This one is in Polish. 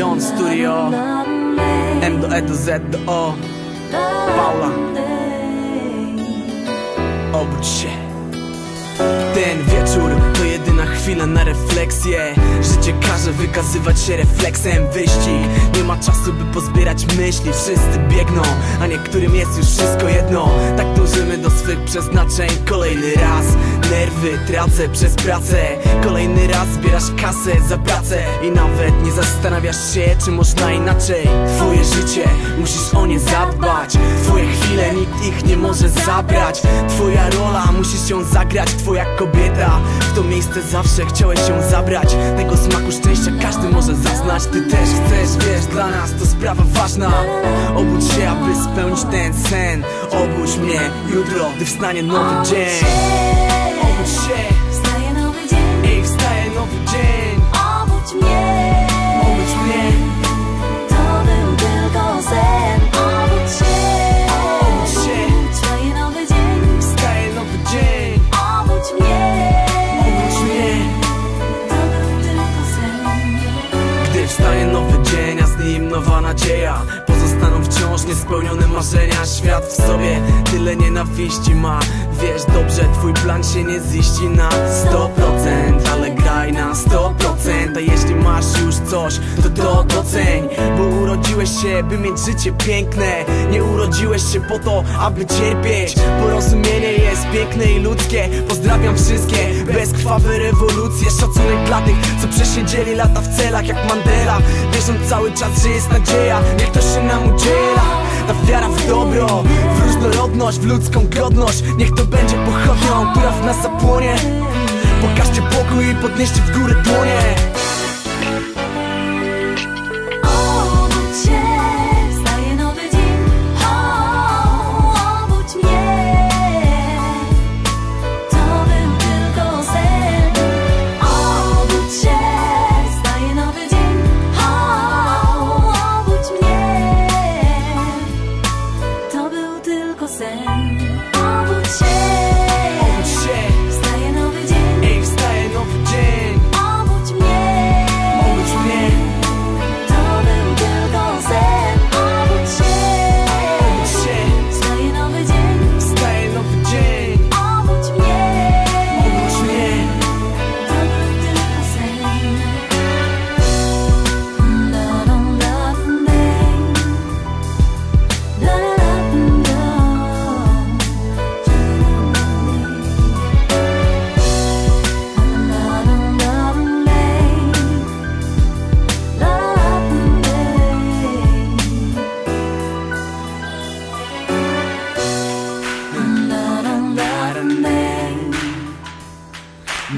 Don Studio. M do E do Z do O. Paula Obudź się. Ten wieczór to jedyna chwila na refleksję. Życie każe wykazywać się refleksem. Wyścig, nie ma czasu by pozbierać myśli. Wszyscy biegną, a niektórym jest już wszystko jedno przeznaczeń. Kolejny raz nerwy tracę przez pracę. Kolejny raz zbierasz kasę za pracę. I nawet nie zastanawiasz się, czy można inaczej. Twoje życie, musisz o nie zadbać. Twoje chwile, nikt ich nie może zabrać. Twoja rola, musisz ją zagrać. Twoja kobieta, w to miejsce zawsze chciałeś ją zabrać. Tego smaku szczęścia każdy może zaznać. Ty też chcesz, wiesz, dla nas to sprawa ważna. Obudź się, aby spełnić ten sen. Obudź mnie jutro, gdy wstanie nowy dzień. Obudź się, nowa nadzieja. Pozostaną wciąż niespełnione marzenia. Świat w sobie tyle nienawiści ma. Wiesz dobrze, twój plan się nie ziści na 100% Ale coś, to to doceń Bo urodziłeś się, by mieć życie piękne. Nie urodziłeś się po to, aby cierpieć Porozumienie jest piękne i ludzkie. Pozdrawiam wszystkie bezkrwawe rewolucje. Szacunek dla tych, co przesiedzieli lata w celach jak Mandela. Wierzą cały czas, że jest nadzieja. Niech to się nam udziela. Ta wiara w dobro, w różnorodność, w ludzką godność. Niech to będzie pochodnią, która w nas zapłonie. Pokażcie pokój i podnieście w górę dłonie